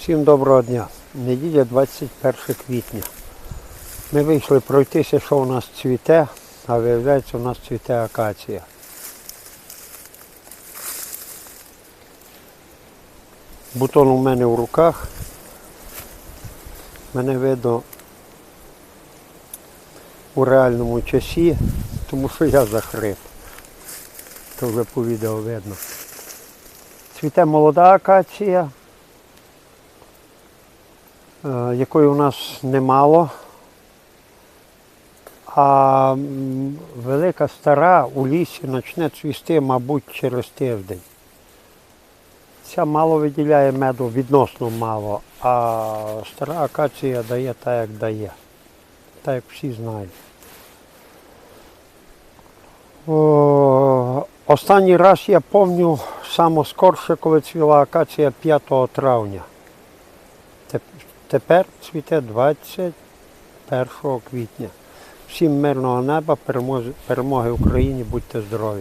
Всім доброго дня. Неділя 21 квітня. Ми вийшли пройтися, що у нас цвіте, а виявляється, у нас цвіте акація. Бутон у мене в руках. Мене видно у реальному часі, тому що я захрип. То вже по відео видно. Цвіте молода акація, якої у нас немало. А велика стара у лісі почне цвісти, мабуть, через тиждень. Ця мало виділяє меду, відносно мало, а стара акація дає так, як дає. Так як всі знають. О, останній раз я пам'ятаю саме коли цвіла акація 5 травня. Теп- Тепер цвіте 21 квітня. Всім мирного неба, перемоги Україні, будьте здорові.